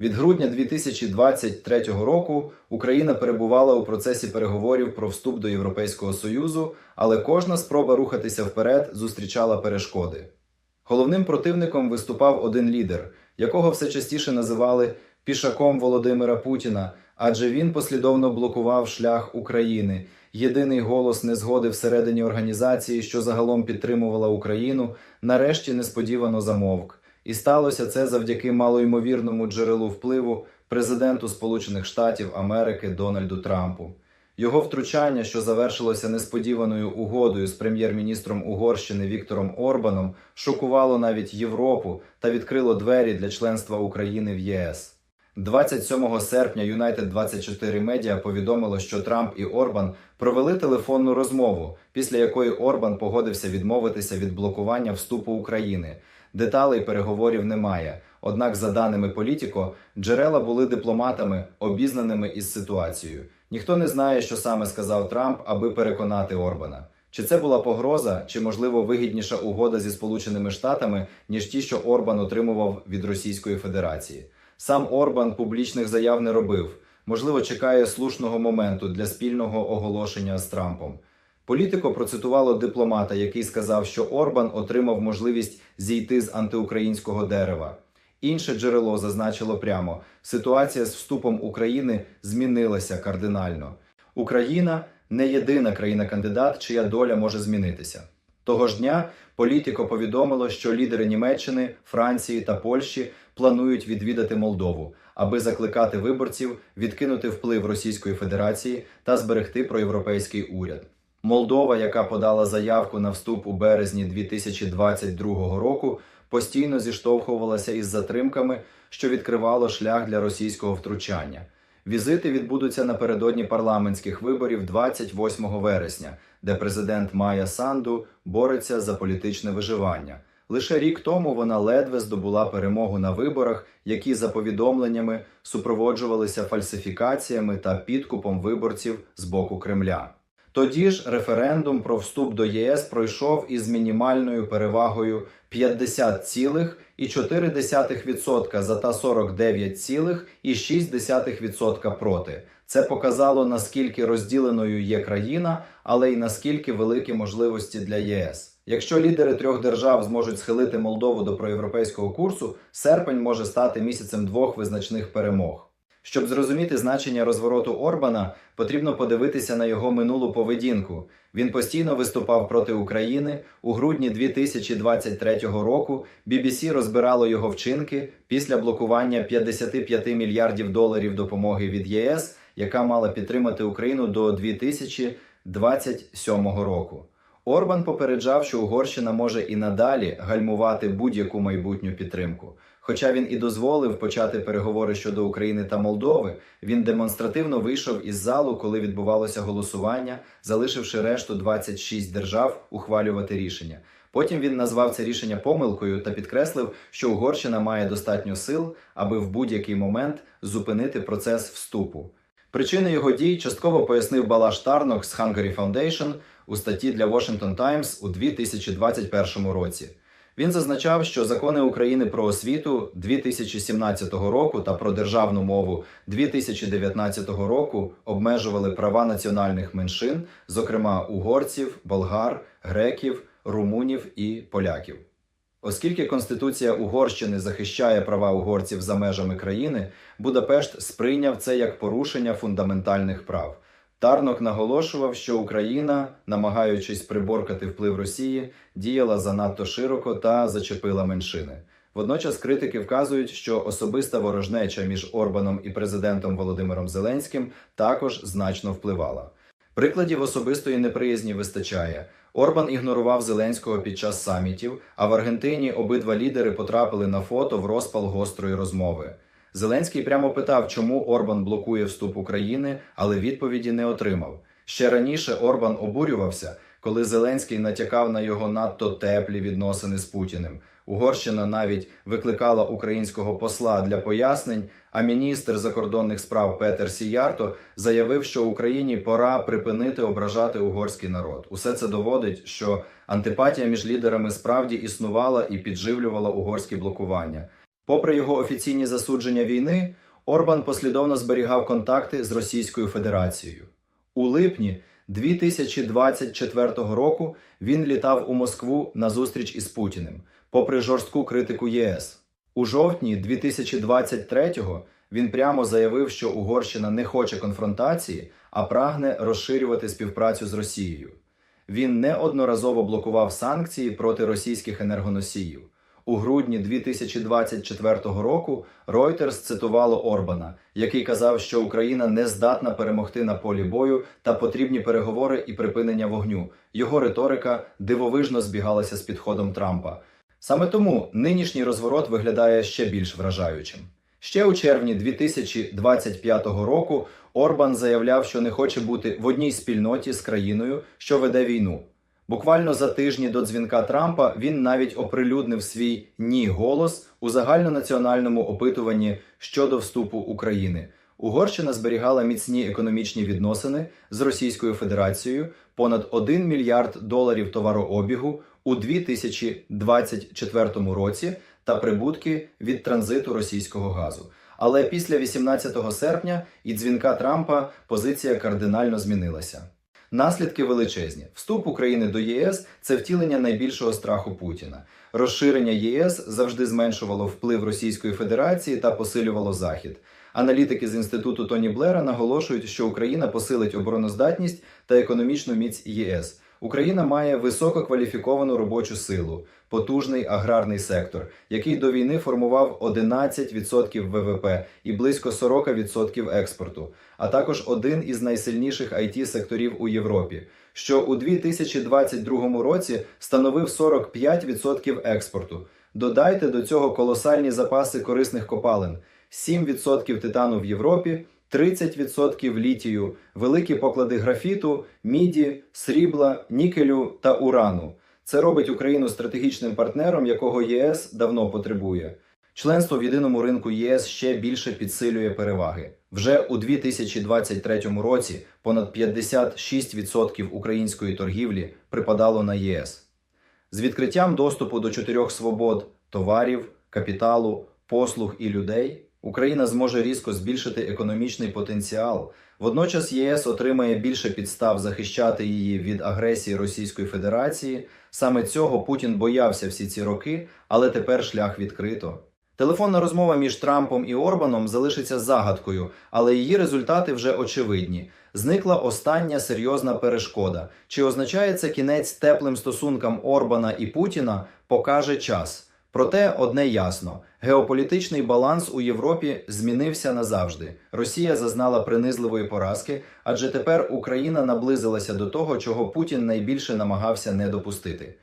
Від грудня 2023 року Україна перебувала у процесі переговорів про вступ до Європейського Союзу, але кожна спроба рухатися вперед зустрічала перешкоди. Головним противником виступав один лідер, якого все частіше називали пішаком Володимира Путіна, адже він послідовно блокував шлях України. Єдиний голос незгоди всередині організації, що загалом підтримувала Україну, нарешті несподівано замовк. І сталося це завдяки малоймовірному джерелу впливу президенту Сполучених Штатів Америки Дональду Трампу. Його втручання, що завершилося несподіваною угодою з прем'єр-міністром Угорщини Віктором Орбаном, шокувало навіть Європу та відкрило двері для членства України в ЄС. 27 серпня United 24 Media повідомило, що Трамп і Орбан провели телефонну розмову, після якої Орбан погодився відмовитися від блокування вступу України. Деталей переговорів немає. Однак, за даними Політіко, джерела були дипломатами, обізнаними із ситуацією. Ніхто не знає, що саме сказав Трамп, аби переконати Орбана. Чи це була погроза, чи можливо вигідніша угода зі Сполученими Штатами, ніж ті, що Орбан отримував від Російської Федерації? Сам Орбан публічних заяв не робив. Можливо, чекає слушного моменту для спільного оголошення з Трампом. Політико процитувало дипломата, який сказав, що Орбан отримав можливість зійти з антиукраїнського дерева. Інше джерело зазначило прямо: ситуація з вступом України змінилася кардинально. Україна не єдина країна-кандидат, чия доля може змінитися. Того ж дня Політико повідомило, що лідери Німеччини, Франції та Польщі планують відвідати Молдову, аби закликати виборців відкинути вплив Російської Федерації та зберегти проєвропейський уряд. Молдова, яка подала заявку на вступ у березні 2022 року, постійно зіштовхувалася із затримками, що відкривало шлях для російського втручання. Візити відбудуться напередодні парламентських виборів 28 вересня, де президент Майя Санду бореться за політичне виживання. Лише рік тому вона ледве здобула перемогу на виборах, які за повідомленнями супроводжувалися фальсифікаціями та підкупом виборців з боку Кремля. Тоді ж референдум про вступ до ЄС пройшов із мінімальною перевагою 50,4% за та 49,6% проти. Це показало наскільки розділеною є країна, але й наскільки великі можливості для ЄС. Якщо лідери трьох держав зможуть схилити Молдову до проєвропейського курсу, серпень може стати місяцем двох визначних перемог. Щоб зрозуміти значення розвороту Орбана, потрібно подивитися на його минулу поведінку. Він постійно виступав проти України. У грудні 2023 року BBC розбирало його вчинки після блокування 55 мільярдів доларів допомоги від ЄС, яка мала підтримати Україну до 2027 року. Орбан попереджав, що Угорщина може і надалі гальмувати будь-яку майбутню підтримку. Хоча він і дозволив почати переговори щодо України та Молдови, він демонстративно вийшов із залу, коли відбувалося голосування, залишивши решту 26 держав ухвалювати рішення. Потім він назвав це рішення помилкою та підкреслив, що Угорщина має достатньо сил, аби в будь-який момент зупинити процес вступу. Причини його дій частково пояснив Балаш Тарнок з Hungary Foundation у статті для Washington Times у 2021 році. Він зазначав, що закони України про освіту 2017 року та про державну мову 2019 року обмежували права національних меншин, зокрема угорців, болгар, греків, румунів і поляків. Оскільки Конституція Угорщини захищає права угорців за межами країни, Будапешт сприйняв це як порушення фундаментальних прав. Тарнок наголошував, що Україна, намагаючись приборкати вплив Росії, діяла занадто широко та зачепила меншини. Водночас критики вказують, що особиста ворожнеча між Орбаном і президентом Володимиром Зеленським також значно впливала. Прикладів особистої неприязні вистачає. Орбан ігнорував Зеленського під час самітів, а в Аргентині обидва лідери потрапили на фото в розпал гострої розмови. Зеленський прямо питав, чому Орбан блокує вступ України, але відповіді не отримав. Ще раніше Орбан обурювався, коли Зеленський натякав на його надто теплі відносини з Путіним. Угорщина навіть викликала українського посла для пояснень. А міністр закордонних справ Петер Сіярто заявив, що Україні пора припинити ображати угорський народ. Усе це доводить, що антипатія між лідерами справді існувала і підживлювала угорські блокування. Попри його офіційні засудження війни, Орбан послідовно зберігав контакти з Російською Федерацією. У липні 2024 року він літав у Москву на зустріч із Путіним, попри жорстку критику ЄС. У жовтні 2023-го він прямо заявив, що Угорщина не хоче конфронтації, а прагне розширювати співпрацю з Росією. Він неодноразово блокував санкції проти російських енергоносіїв. У грудні 2024 року Reuters цитувало Орбана, який казав, що Україна не здатна перемогти на полі бою та потрібні переговори і припинення вогню. Його риторика дивовижно збігалася з підходом Трампа. Саме тому нинішній розворот виглядає ще більш вражаючим. Ще у червні 2025 року Орбан заявляв, що не хоче бути в одній спільноті з країною, що веде війну. Буквально за тижні до дзвінка Трампа він навіть оприлюднив свій ні голос у загальнонаціональному опитуванні щодо вступу України. Угорщина зберігала міцні економічні відносини з Російською Федерацією, понад 1 мільярд доларів товарообігу у 2024 році та прибутки від транзиту російського газу. Але після 18 серпня і дзвінка Трампа позиція кардинально змінилася. Наслідки величезні. Вступ України до ЄС це втілення найбільшого страху Путіна. Розширення ЄС завжди зменшувало вплив Російської Федерації та посилювало Захід. Аналітики з інституту Тоні Блера наголошують, що Україна посилить обороноздатність та економічну міць ЄС. Україна має висококваліфіковану робочу силу, потужний аграрний сектор, який до війни формував 11% ВВП і близько 40% експорту, а також один із найсильніших it секторів у Європі, що у 2022 році становив 45% експорту. Додайте до цього колосальні запаси корисних копалин, 7% титану в Європі. 30% літію, великі поклади графіту, міді, срібла, нікелю та урану. Це робить Україну стратегічним партнером, якого єС давно потребує. Членство в єдиному ринку ЄС ще більше підсилює переваги. Вже у 2023 році понад 56% української торгівлі припадало на ЄС. З відкриттям доступу до чотирьох свобод товарів, капіталу, послуг і людей Україна зможе різко збільшити економічний потенціал. Водночас ЄС отримає більше підстав захищати її від агресії Російської Федерації. Саме цього Путін боявся всі ці роки, але тепер шлях відкрито. Телефонна розмова між Трампом і Орбаном залишиться загадкою, але її результати вже очевидні. Зникла остання серйозна перешкода. Чи означає це кінець теплим стосункам Орбана і Путіна, покаже час. Проте одне ясно: геополітичний баланс у Європі змінився назавжди. Росія зазнала принизливої поразки, адже тепер Україна наблизилася до того, чого Путін найбільше намагався не допустити.